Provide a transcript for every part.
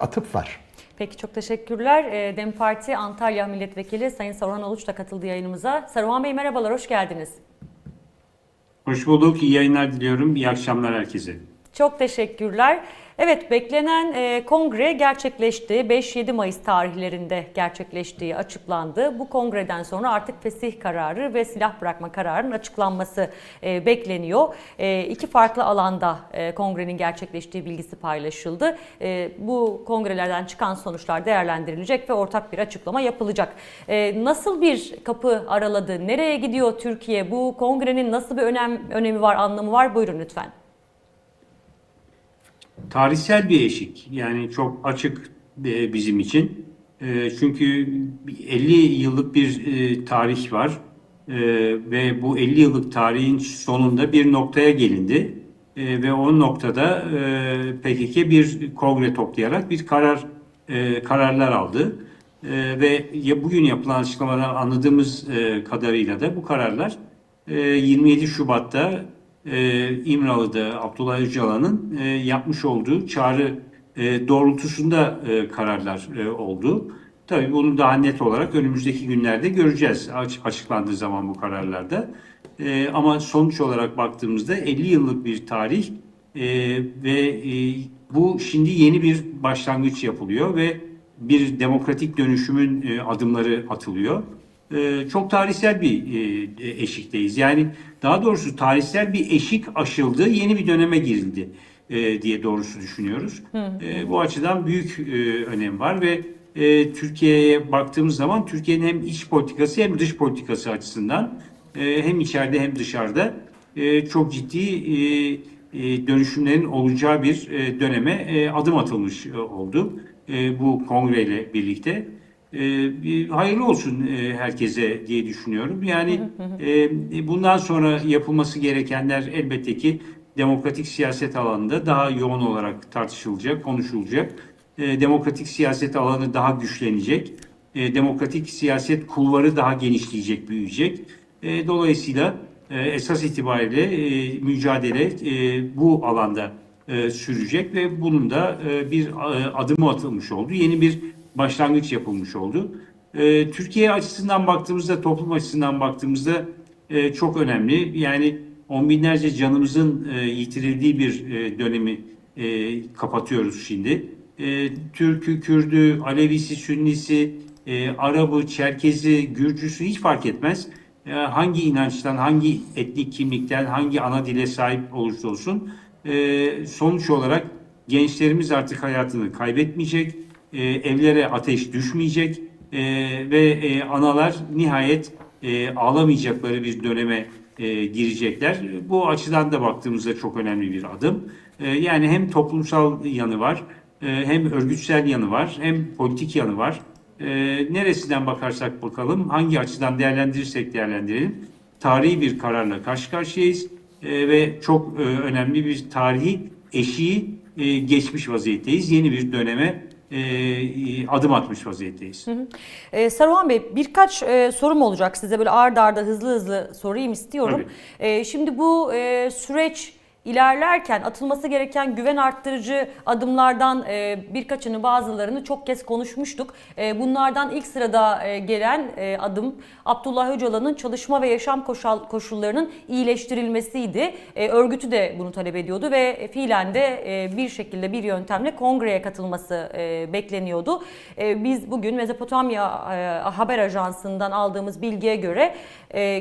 atıf var. Peki çok teşekkürler. Ee, DEM Parti Antalya Milletvekili Sayın Saruhan Oluç da katıldı yayınımıza. Saruhan Bey merhabalar, hoş geldiniz. Hoş bulduk. İyi yayınlar diliyorum. İyi akşamlar herkese. Çok teşekkürler. Evet beklenen e, kongre gerçekleşti. 5-7 Mayıs tarihlerinde gerçekleştiği açıklandı. Bu kongreden sonra artık fesih kararı ve silah bırakma kararının açıklanması e, bekleniyor. E, iki farklı alanda e, kongrenin gerçekleştiği bilgisi paylaşıldı. E, bu kongrelerden çıkan sonuçlar değerlendirilecek ve ortak bir açıklama yapılacak. E, nasıl bir kapı araladı? Nereye gidiyor Türkiye? Bu kongrenin nasıl bir önem, önemi var, anlamı var? Buyurun lütfen. Tarihsel bir eşik. Yani çok açık e, bizim için. E, Çünkü 50 yıllık bir e, tarih var. Ve bu 50 yıllık tarihin sonunda bir noktaya gelindi. Ve o noktada PKK bir kongre toplayarak bir karar kararlar aldı. Ve bugün yapılan açıklamadan anladığımız kadarıyla da bu kararlar e, 27 Şubat'ta e, İmralı'da Abdullah Öcalan'ın e, yapmış olduğu çağrı e, doğrultusunda e, kararlar e, oldu. Tabii bunu daha net olarak önümüzdeki günlerde göreceğiz aç- açıklandığı zaman bu kararlarda. E, ama sonuç olarak baktığımızda 50 yıllık bir tarih e, ve e, bu şimdi yeni bir başlangıç yapılıyor ve bir demokratik dönüşümün e, adımları atılıyor. E, çok tarihsel bir e, eşikteyiz. Yani daha doğrusu tarihsel bir eşik aşıldı, yeni bir döneme girildi e, diye doğrusu düşünüyoruz. E, bu açıdan büyük e, önem var ve e, Türkiye'ye baktığımız zaman Türkiye'nin hem iç politikası hem dış politikası açısından e, hem içeride hem dışarıda e, çok ciddi e, e, dönüşümlerin olacağı bir e, döneme e, adım atılmış e, oldu e, bu kongreyle birlikte. E, bir hayırlı olsun e, herkese diye düşünüyorum. Yani e, bundan sonra yapılması gerekenler elbette ki demokratik siyaset alanında daha yoğun olarak tartışılacak, konuşulacak. E, demokratik siyaset alanı daha güçlenecek. E, demokratik siyaset kulvarı daha genişleyecek, büyüyecek. E, dolayısıyla e, esas itibariyle e, mücadele e, bu alanda e, sürecek ve bunun da e, bir e, adımı atılmış oldu. Yeni bir başlangıç yapılmış oldu. E, Türkiye açısından baktığımızda, toplum açısından baktığımızda e, çok önemli. Yani on binlerce canımızın e, yitirildiği bir e, dönemi kapatıyoruz şimdi. Türk'ü, Kürd'ü, Alevisi, Sünnisi, e, Arabı, Çerkezi, Gürcüsü hiç fark etmez. Hangi inançtan, hangi etnik kimlikten, hangi ana dile sahip olursa olsun sonuç olarak gençlerimiz artık hayatını kaybetmeyecek, e, evlere ateş düşmeyecek e, ve e, analar nihayet e, ağlamayacakları bir döneme e, girecekler. Bu açıdan da baktığımızda çok önemli bir adım. E, yani hem toplumsal yanı var, e, hem örgütsel yanı var, hem politik yanı var. E, neresinden bakarsak bakalım, hangi açıdan değerlendirirsek değerlendirelim, tarihi bir kararla karşı karşıyayız e, ve çok e, önemli bir tarihi eşiği e, geçmiş vaziyetteyiz. Yeni bir döneme e, e, adım atmış vaziyetteyiz. Ee, Saruhan Bey birkaç e, sorum olacak size böyle ard arda hızlı hızlı sorayım istiyorum. E, şimdi bu e, süreç ilerlerken atılması gereken güven arttırıcı adımlardan e, birkaçını bazılarını çok kez konuşmuştuk. E, bunlardan ilk sırada e, gelen adım Abdullah Öcalan'ın çalışma ve yaşam koşullarının iyileştirilmesiydi. E, örgütü de bunu talep ediyordu ve fiilen de bir şekilde bir yöntemle kongreye katılması bekleniyordu. Biz bugün Mezopotamya Haber Ajansı'ndan aldığımız bilgiye göre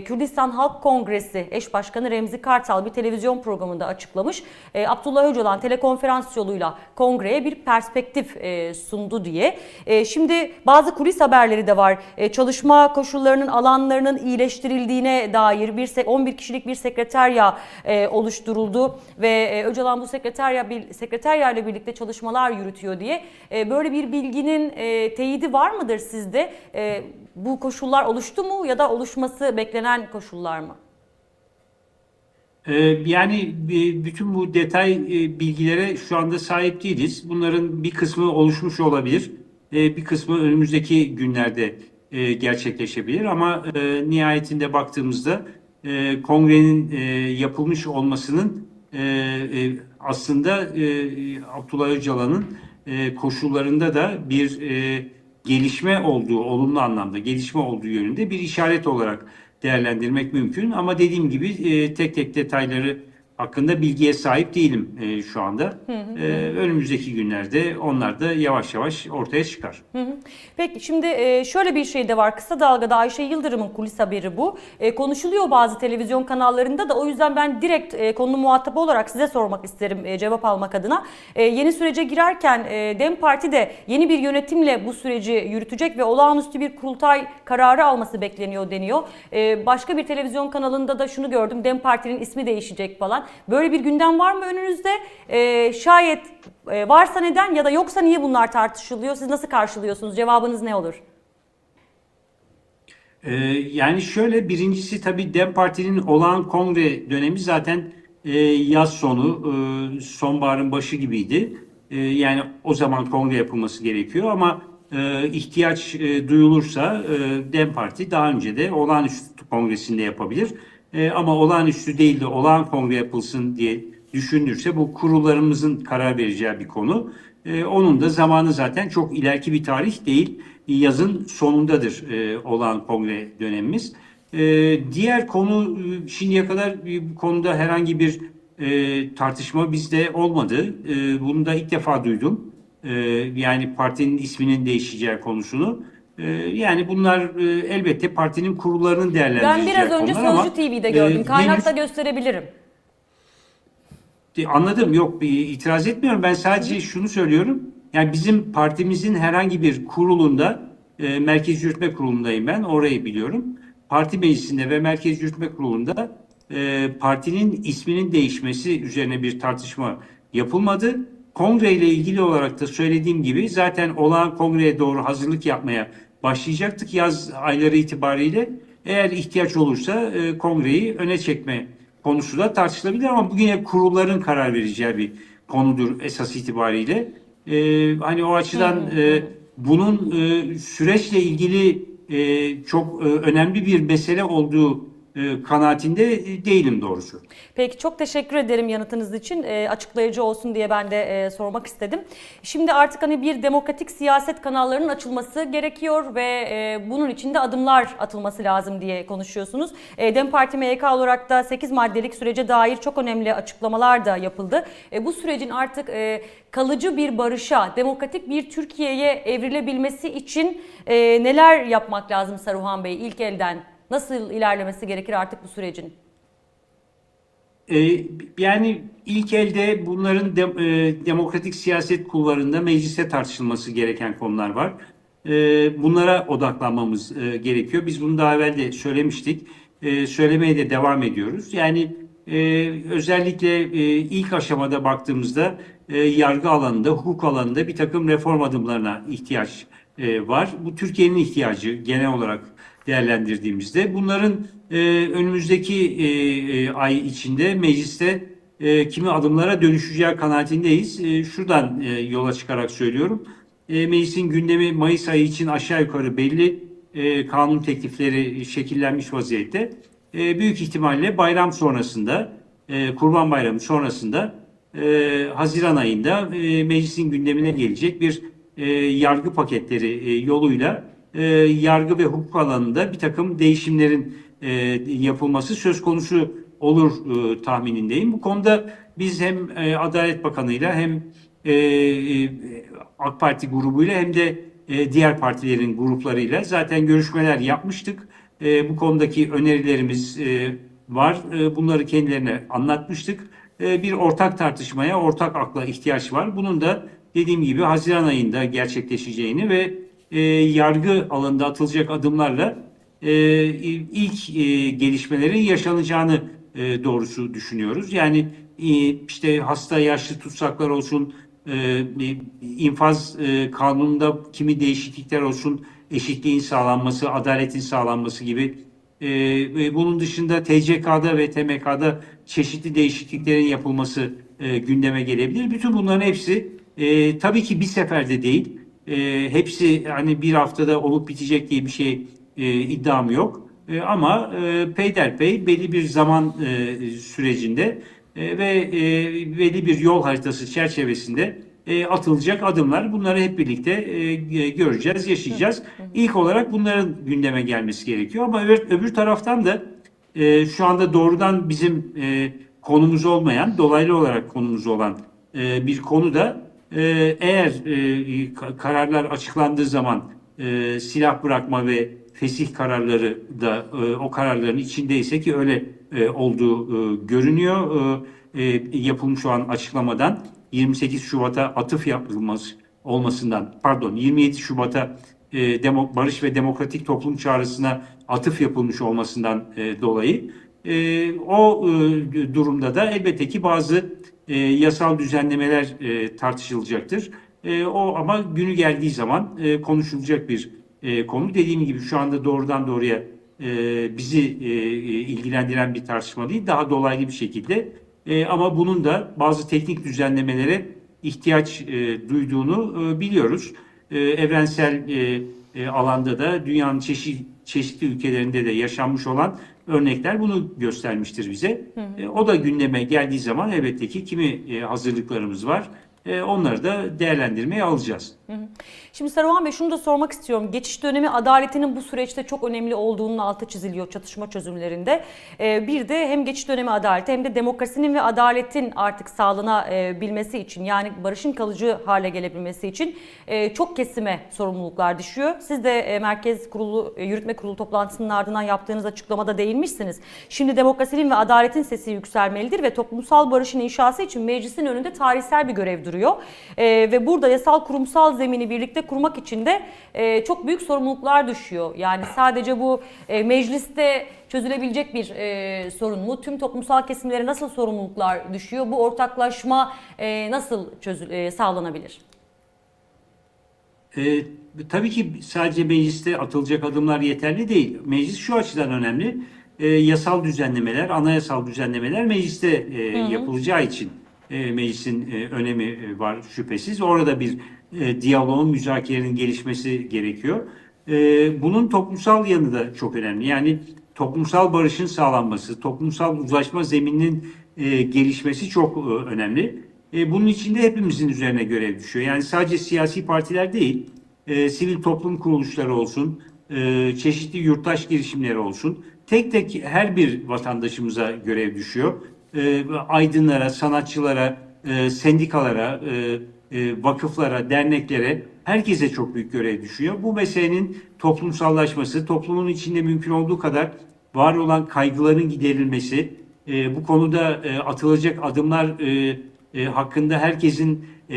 Kürdistan Halk Kongresi eş başkanı Remzi Kartal bir televizyon programında açıklamış. E, Abdullah Öcalan telekonferans yoluyla kongreye bir perspektif e, sundu diye. E, şimdi bazı kulis haberleri de var. E, çalışma koşullarının alanlarının iyileştirildiğine dair bir se- 11 kişilik bir sekreterya e, oluşturuldu ve e, Öcalan bu sekreterya bir sekreterya ile birlikte çalışmalar yürütüyor diye. E, böyle bir bilginin e, teyidi var mıdır sizde? E, bu koşullar oluştu mu ya da oluşması beklenen koşullar mı? Ee, Yani e, bütün bu detay e, bilgilere şu anda sahip değiliz. Bunların bir kısmı oluşmuş olabilir, e, bir kısmı önümüzdeki günlerde e, gerçekleşebilir. Ama nihayetinde baktığımızda kongrenin yapılmış olmasının aslında Abdullah Öcalan'ın koşullarında da bir gelişme olduğu, olumlu anlamda gelişme olduğu yönünde bir işaret olarak değerlendirmek mümkün. Ama dediğim gibi e, tek tek detayları hakkında bilgiye sahip değilim e, şu anda. E, önümüzdeki günlerde onlar da yavaş yavaş ortaya çıkar. Hı hı. Peki şimdi e, şöyle bir şey de var. Kısa Dalga'da Ayşe Yıldırım'ın kulis haberi bu. E, Konuşuluyor bazı televizyon kanallarında da o yüzden ben direkt e, konunun muhatabı olarak size sormak isterim e, cevap almak adına. E, Yeni sürece girerken e, DEM Parti de yeni bir yönetimle bu süreci yürütecek ve olağanüstü bir kurultay kararı alması bekleniyor deniyor. E, Başka bir televizyon kanalında da şunu gördüm. DEM Parti'nin ismi değişecek falan. Böyle bir gündem var mı önünüzde? E, Şayet e, varsa neden ya da yoksa niye bunlar tartışılıyor? Siz nasıl karşılıyorsunuz? Cevabınız ne olur? Ee, yani şöyle birincisi tabii Dem Parti'nin olağan kongre dönemi zaten e, yaz sonu, e, sonbaharın başı gibiydi. E, yani o zaman kongre yapılması gerekiyor ama e, ihtiyaç e, duyulursa e, Dem Parti daha önce de olağanüstü kongresinde yapabilir. E, ama olağanüstü değil de olağan kongre yapılsın diye düşünülürse bu kurullarımızın karar vereceği bir konu. E, onun da zamanı zaten çok ileriki bir tarih değil. Yazın sonundadır e, olan kongre dönemimiz. E, diğer konu e, şimdiye kadar bir- konuda herhangi bir e, tartışma bizde olmadı. E, bunu da ilk defa duydum. E, yani partinin isminin değişeceği konusunu. E, yani bunlar e, elbette partinin kurullarının Ben değerlendireceği biraz önce Sözcü TV'de gördüm. e, Kaynakta henüz- gösterebilirim. e, Anladım yok bir itiraz etmiyorum. Ben sadece şunu söylüyorum. Yani bizim partimizin herhangi bir kurulunda, e, Merkez Yürütme Kurulu'ndayım ben, orayı biliyorum. Parti meclisinde ve Merkez Yürütme Kurulu'nda e, partinin isminin değişmesi üzerine bir tartışma yapılmadı. Kongre ile ilgili olarak da söylediğim gibi zaten olağan kongreye doğru hazırlık yapmaya başlayacaktık yaz ayları itibariyle. Eğer ihtiyaç olursa e, kongreyi öne çekme konusu da tartışılabilir ama bugün hep kurulların karar vereceği bir konudur esas itibariyle. Ee, hani o açıdan e, bunun e, süreçle ilgili e, çok e, önemli bir mesele olduğu e, kanaatinde e, değilim doğrusu. Peki çok teşekkür ederim yanıtınız için. E, açıklayıcı olsun diye ben de e, sormak istedim. Şimdi artık hani bir demokratik siyaset kanallarının açılması gerekiyor ve e, bunun için de adımlar atılması lazım diye konuşuyorsunuz. E, Dem Parti MYK olarak da 8 maddelik sürece dair çok önemli açıklamalar da yapıldı. E, bu sürecin artık e, kalıcı bir barışa, demokratik bir Türkiye'ye evrilebilmesi için e, neler yapmak lazım Saruhan Bey ilk elden? Nasıl ilerlemesi gerekir artık bu sürecin? E, yani ilk elde bunların e, demokratik siyaset kulvarında mecliste tartışılması gereken konular var. E, bunlara odaklanmamız e, gerekiyor. Biz bunu daha evvel de söylemiştik. E, söylemeye de devam ediyoruz. Yani e, özellikle ilk aşamada baktığımızda yargı alanında, hukuk alanında bir takım reform adımlarına ihtiyaç var. Bu Türkiye'nin ihtiyacı genel olarak değerlendirdiğimizde bunların e, önümüzdeki e, e, ay içinde mecliste e, kimi adımlara dönüşeceği kanaatindeyiz. E, şuradan e, yola çıkarak söylüyorum. E, meclisin gündemi Mayıs ayı için aşağı yukarı belli. E, kanun teklifleri şekillenmiş vaziyette. E, büyük ihtimalle bayram sonrasında, e, Kurban Bayramı sonrasında e, Haziran ayında e, meclisin gündemine gelecek bir e, yargı paketleri e, yoluyla e, yargı ve hukuk alanında bir takım değişimlerin e, yapılması söz konusu olur e, tahminindeyim. Bu konuda biz hem e, Adalet Bakanı'yla hem e, e, AK Parti grubuyla hem de e, diğer partilerin gruplarıyla zaten görüşmeler yapmıştık. E, bu konudaki önerilerimiz e, var. E, bunları kendilerine anlatmıştık. E, bir ortak tartışmaya, ortak akla ihtiyaç var. Bunun da dediğim gibi Haziran ayında gerçekleşeceğini ve e, yargı alanında atılacak adımlarla e, ilk e, gelişmelerin yaşanacağını e, doğrusu düşünüyoruz. Yani e, işte hasta yaşlı tutsaklar olsun, e, infaz e, kanununda kimi değişiklikler olsun, eşitliğin sağlanması, adaletin sağlanması gibi. E, bunun dışında TCK'da ve TMK'da çeşitli değişikliklerin yapılması e, gündeme gelebilir. Bütün bunların hepsi e, tabii ki bir seferde değil. E, hepsi hani bir haftada olup bitecek diye bir şey e, iddiam yok. E, ama e, peyderpey belli bir zaman e, sürecinde e, ve e, belli bir yol haritası çerçevesinde e, atılacak adımlar. Bunları hep birlikte e, göreceğiz, yaşayacağız. İlk olarak bunların gündeme gelmesi gerekiyor. Ama öbür, öbür taraftan da e, şu anda doğrudan bizim e, konumuz olmayan, dolaylı olarak konumuz olan e, bir konu da eğer e, ka- kararlar açıklandığı zaman e, silah bırakma ve fesih kararları da e, o kararların içindeyse ki öyle e, olduğu e, görünüyor. E, e, yapılmış olan açıklamadan 28 Şubat'a atıf yapılması olmasından pardon 27 Şubat'a e, demo, barış ve demokratik toplum çağrısına atıf yapılmış olmasından e, dolayı e, o e, durumda da elbette ki bazı e, yasal düzenlemeler e, tartışılacaktır. E, o ama günü geldiği zaman e, konuşulacak bir e, konu. Dediğim gibi şu anda doğrudan doğruya e, bizi e, ilgilendiren bir tartışma değil, daha dolaylı bir şekilde. E, ama bunun da bazı teknik düzenlemelere ihtiyaç e, duyduğunu e, biliyoruz. E, evrensel e, e, alanda da dünyanın çeşit, çeşitli ülkelerinde de yaşanmış olan örnekler bunu göstermiştir bize. E, o da gündeme geldiği zaman elbette ki kimi e, hazırlıklarımız var. E, onları da değerlendirmeye alacağız. Şimdi Saruhan Bey şunu da sormak istiyorum. Geçiş dönemi adaletinin bu süreçte çok önemli olduğunun altı çiziliyor çatışma çözümlerinde. Ee, bir de hem geçiş dönemi adaleti hem de demokrasinin ve adaletin artık sağlanabilmesi için yani barışın kalıcı hale gelebilmesi için e, çok kesime sorumluluklar düşüyor. Siz de e, Merkez Kurulu e, Yürütme Kurulu toplantısının ardından yaptığınız açıklamada değinmişsiniz. Şimdi demokrasinin ve adaletin sesi yükselmelidir ve toplumsal barışın inşası için meclisin önünde tarihsel bir görev duruyor. Ve burada yasal kurumsal zemini birlikte kurmak için de e, çok büyük sorumluluklar düşüyor. Yani sadece bu e, mecliste çözülebilecek bir e, sorun mu? Tüm toplumsal kesimlere nasıl sorumluluklar düşüyor? Bu ortaklaşma e, nasıl çözü, e, sağlanabilir? E, tabii ki sadece mecliste atılacak adımlar yeterli değil. Meclis şu açıdan önemli. E, yasal düzenlemeler, anayasal düzenlemeler mecliste e, yapılacağı için e, meclisin e, önemi e, var şüphesiz. Orada bir e, diyaloğun, müzakerenin gelişmesi gerekiyor. E, bunun toplumsal yanı da çok önemli. Yani toplumsal barışın sağlanması, toplumsal uzlaşma zemininin e, gelişmesi çok e, önemli. E, bunun içinde hepimizin üzerine görev düşüyor. Yani sadece siyasi partiler değil, e, sivil toplum kuruluşları olsun, e, çeşitli yurttaş girişimleri olsun. Tek tek her bir vatandaşımıza görev düşüyor. E, aydınlara, sanatçılara, e, sendikalara, e, e, vakıflara, derneklere, herkese çok büyük görev düşüyor. Bu meselenin toplumsallaşması, toplumun içinde mümkün olduğu kadar var olan kaygıların giderilmesi, e, bu konuda e, atılacak adımlar e, e, hakkında herkesin e,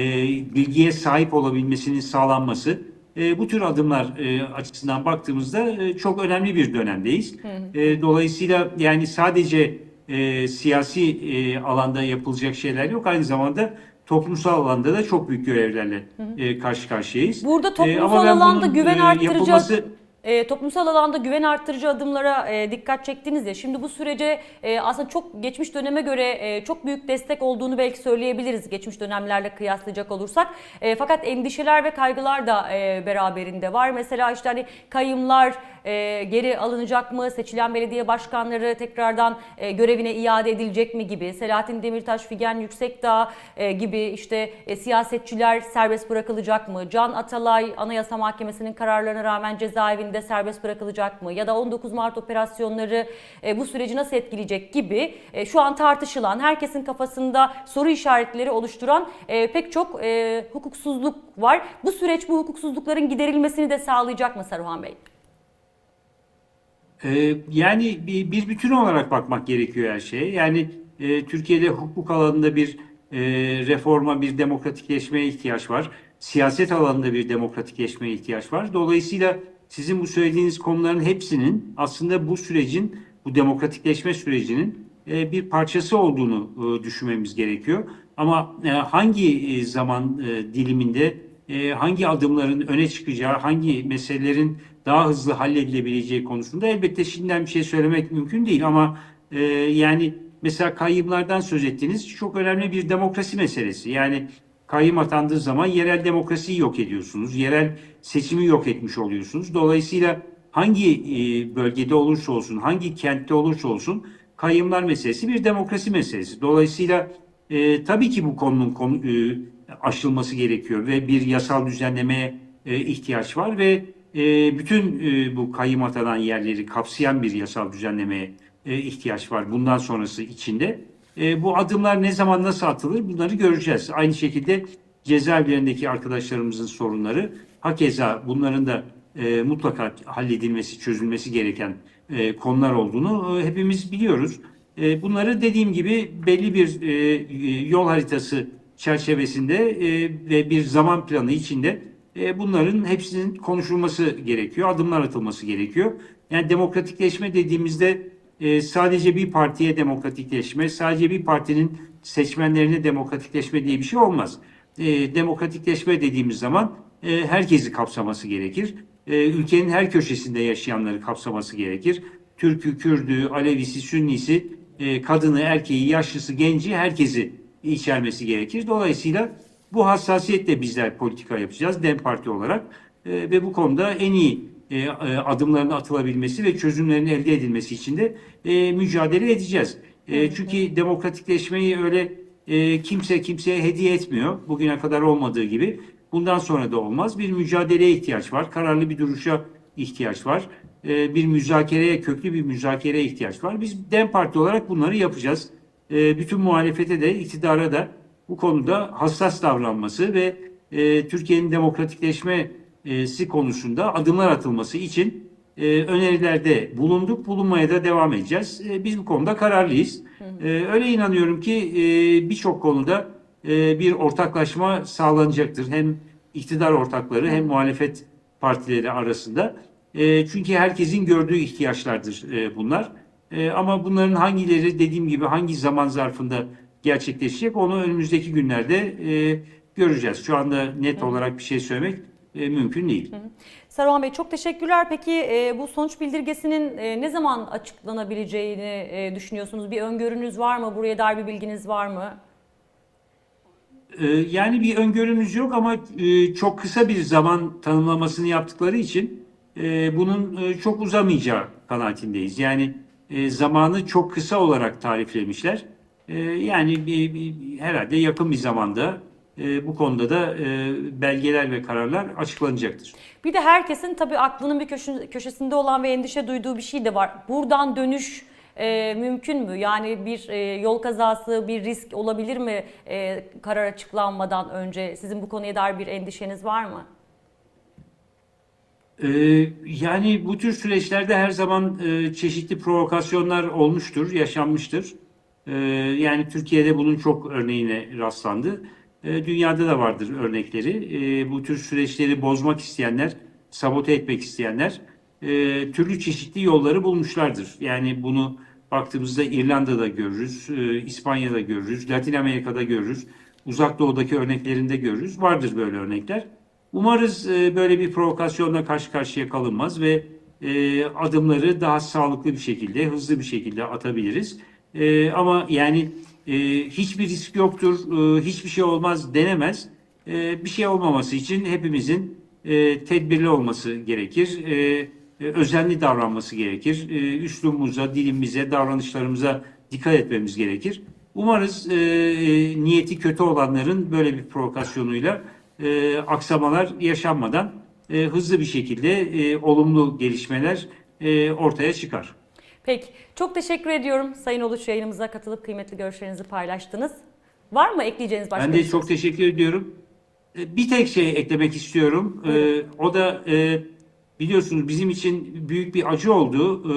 bilgiye sahip olabilmesinin sağlanması, e, bu tür adımlar e, açısından baktığımızda e, çok önemli bir dönemdeyiz. E, dolayısıyla yani sadece e, siyasi e, alanda yapılacak şeyler yok, aynı zamanda toplumsal alanda da çok büyük görevlerle e, karşı karşıyayız. Burada E, toplumsal ben alanda bunun, güven e, arttırıcı yapılması- e, toplumsal alanda güven arttırıcı adımlara e, dikkat çektiniz ya. Şimdi bu sürece e, aslında çok geçmiş döneme göre e, çok büyük destek olduğunu belki söyleyebiliriz geçmiş dönemlerle kıyaslayacak olursak. E, fakat endişeler ve kaygılar da e, beraberinde var. Mesela işte hani kayımlar e, geri alınacak mı? Seçilen belediye başkanları tekrardan e, görevine iade edilecek mi gibi. Selahattin Demirtaş, Figen Yüksekdağ e, gibi işte e, siyasetçiler serbest bırakılacak mı? Can Atalay Anayasa Mahkemesi'nin kararlarına rağmen cezaevinde serbest bırakılacak mı? Ya da 19 Mart operasyonları e, bu süreci nasıl etkileyecek gibi e, şu an tartışılan, herkesin kafasında soru işaretleri oluşturan e, pek çok e, hukuksuzluk var. Bu süreç bu hukuksuzlukların giderilmesini de sağlayacak mı Saruhan Bey? Ee, yani bir, bir bütün olarak bakmak gerekiyor her şeye. Yani e, Türkiye'de hukuk alanında bir e, reforma, bir demokratikleşmeye ihtiyaç var. Siyaset alanında bir demokratikleşmeye ihtiyaç var. Dolayısıyla sizin bu söylediğiniz konuların hepsinin aslında bu sürecin, bu demokratikleşme sürecinin e, bir parçası olduğunu e, düşünmemiz gerekiyor. Ama e, hangi e, zaman e, diliminde e, hangi adımların öne çıkacağı, hangi meselelerin daha hızlı halledilebileceği konusunda elbette şimdiden bir şey söylemek mümkün değil ama e, yani mesela kayyımlardan söz ettiğiniz çok önemli bir demokrasi meselesi. Yani kayyım atandığı zaman yerel demokrasiyi yok ediyorsunuz, yerel seçimi yok etmiş oluyorsunuz. Dolayısıyla hangi e, bölgede olursa olsun, hangi kentte olursa olsun kayyımlar meselesi bir demokrasi meselesi. Dolayısıyla e, tabii ki bu konunun konu, e, aşılması gerekiyor ve bir yasal düzenlemeye e, ihtiyaç var ve e, bütün e, bu kayyım atanan yerleri kapsayan bir yasal düzenlemeye e, ihtiyaç var bundan sonrası içinde. E, bu adımlar ne zaman nasıl atılır bunları göreceğiz. Aynı şekilde cezaevlerindeki arkadaşlarımızın sorunları hakeza bunların da e, mutlaka halledilmesi, çözülmesi gereken e, konular olduğunu e, hepimiz biliyoruz. E, bunları dediğim gibi belli bir e, yol haritası çerçevesinde e, ve bir zaman planı içinde e, bunların hepsinin konuşulması gerekiyor, adımlar atılması gerekiyor. Yani demokratikleşme dediğimizde e, sadece bir partiye demokratikleşme, sadece bir partinin seçmenlerine demokratikleşme diye bir şey olmaz. E, demokratikleşme dediğimiz zaman herkesi kapsaması gerekir. Ülkenin her köşesinde yaşayanları kapsaması gerekir. Türk'ü, Kürd'ü, Alevisi, Sünnisi, kadını, erkeği, yaşlısı, genci herkesi içermesi gerekir. Dolayısıyla bu hassasiyetle bizler politika yapacağız DEM Parti olarak E, ve bu konuda en iyi e, e, adımların atılabilmesi ve çözümlerin elde edilmesi için de e, mücadele edeceğiz. E, çünkü demokratikleşmeyi öyle e, kimse kimseye hediye etmiyor. Bugüne kadar olmadığı gibi. Bundan sonra da olmaz. Bir mücadeleye ihtiyaç var. Kararlı bir duruşa ihtiyaç var. E, bir müzakereye, köklü bir müzakereye ihtiyaç var. Biz DEM Parti olarak bunları yapacağız. E, bütün muhalefete de, iktidara da bu konuda hassas davranması ve e, Türkiye'nin demokratikleşmesi konusunda adımlar atılması için e, önerilerde bulunduk, bulunmaya da devam edeceğiz. E, biz bu konuda kararlıyız. E, öyle inanıyorum ki e, birçok konuda e, bir ortaklaşma sağlanacaktır. Hem iktidar ortakları hem muhalefet partileri arasında. E, çünkü herkesin gördüğü ihtiyaçlardır e, bunlar. E, ama bunların hangileri dediğim gibi hangi zaman zarfında gerçekleşecek onu önümüzdeki günlerde e, göreceğiz. Şu anda net olarak bir şey söylemek e, mümkün değil. Saruhan Bey çok teşekkürler. Peki e, bu sonuç bildirgesinin e, ne zaman açıklanabileceğini e, düşünüyorsunuz? Bir öngörünüz var mı? Buraya dair bir bilginiz var mı? Ee, Yani bir öngörümüz yok ama e, çok kısa bir zaman tanımlamasını yaptıkları için e, bunun e, çok uzamayacağı kanaatindeyiz. Yani e, zamanı çok kısa olarak tariflemişler. E, Yani bir, bir- herhalde yakın bir zamanda e, bu konuda da e, belgeler ve kararlar açıklanacaktır. Bir de herkesin tabii aklının bir köşe- köşesinde olan ve endişe duyduğu bir şey de var. Buradan dönüş e, mümkün mü? Yani bir e, yol kazası, bir risk olabilir mi e, karar açıklanmadan önce? Sizin bu konuya dair bir endişeniz var mı? Ee, yani bu tür süreçlerde her zaman e, çeşitli provokasyonlar olmuştur, yaşanmıştır. Ee, yani Türkiye'de bunun çok örneğine rastlandı. Ee, dünyada da vardır örnekleri. Ee, bu tür süreçleri bozmak isteyenler, sabote etmek isteyenler e, türlü çeşitli yolları bulmuşlardır. Yani bunu baktığımızda İrlanda'da görürüz, e, İspanya'da görürüz, Latin Amerika'da görürüz, Uzak Doğu'daki örneklerinde görürüz. Vardır böyle örnekler. Umarız e, böyle bir provokasyonla karşı karşıya kalınmaz ve adımları daha sağlıklı bir şekilde, hızlı bir şekilde atabiliriz. E, ama yani e, hiçbir risk yoktur, e, hiçbir şey olmaz denemez. E, bir şey olmaması için hepimizin e, tedbirli olması gerekir, e, e, özenli davranması gerekir. E, üslubumuza, dilimize, davranışlarımıza dikkat etmemiz gerekir. Umarız e, e, niyeti kötü olanların böyle bir provokasyonuyla e, aksamalar yaşanmadan e, hızlı bir şekilde e, olumlu gelişmeler e, ortaya çıkar. Peki, çok teşekkür ediyorum Sayın Uluç yayınımıza katılıp kıymetli görüşlerinizi paylaştınız. Var mı ekleyeceğiniz başka Ben de şey? çok teşekkür ediyorum. E, Bir tek şey eklemek istiyorum. E, o da e, biliyorsunuz bizim için büyük bir acı oldu. E,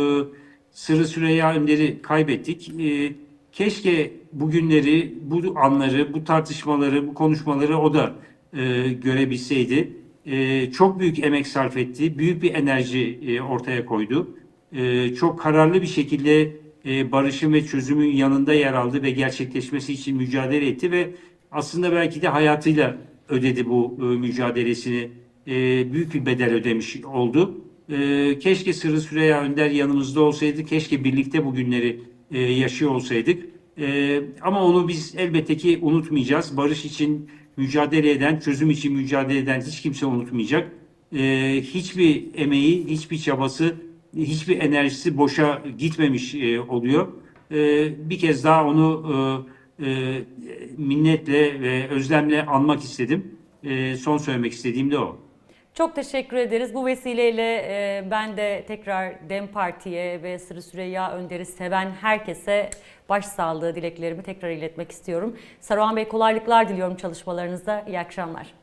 Sırrı Süreyya Önder'i kaybettik. E, keşke bugünleri, bu anları, bu tartışmaları, bu konuşmaları o da e, görebilseydi. E, çok büyük emek sarf etti, büyük bir enerji e, ortaya koydu. E, çok kararlı bir şekilde e, barışın ve çözümün yanında yer aldı ve gerçekleşmesi için mücadele etti ve aslında belki de hayatıyla ödedi bu e, mücadelesini. E, büyük bir bedel ödemiş oldu. E, keşke Sırrı Süreyya Önder yanımızda olsaydı, keşke birlikte bu günleri e, yaşıyor olsaydık. E, ama onu biz elbette ki unutmayacağız. Barış için mücadele eden, çözüm için mücadele eden hiç kimse unutmayacak. E, hiçbir emeği, hiçbir çabası, hiçbir enerjisi boşa gitmemiş e, oluyor. E, bir kez daha onu e, minnetle ve özlemle anmak istedim. E, son söylemek istediğim de o. Çok teşekkür ederiz. Bu vesileyle e, ben de tekrar DEM Parti'ye ve Sırrı Süreyya Önder'i seven herkese başsağlığı dileklerimi tekrar iletmek istiyorum. Saruhan Bey kolaylıklar diliyorum çalışmalarınızda. İyi akşamlar.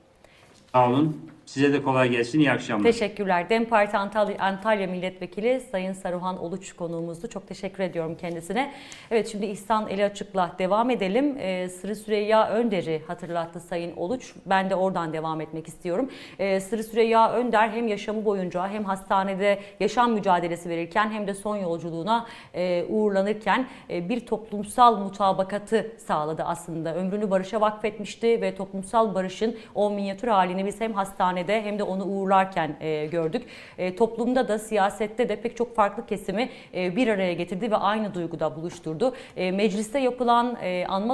Sağ olun. Size de kolay gelsin. İyi akşamlar. Teşekkürler. DEM Parti Antalya, Antalya Milletvekili Sayın Saruhan Oluç konuğumuzdu. Çok teşekkür ediyorum kendisine. Evet şimdi İhsan Eli Açık'la devam edelim. Ee, Sırrı Süreyya Önder'i hatırlattı Sayın Oluç. Ben de oradan devam etmek istiyorum. Ee, Sırrı Süreyya Önder hem yaşamı boyunca hem hastanede yaşam mücadelesi verirken hem de son yolculuğuna e, uğurlanırken e, bir toplumsal mutabakatı sağladı aslında. Ömrünü barışa vakfetmişti ve toplumsal barışın o minyatür halini biz hem hastanede hem de onu uğurlarken e, gördük. E, toplumda da siyasette de pek çok farklı kesimi e, bir araya getirdi ve aynı duyguda buluşturdu. E, mecliste yapılan e, anma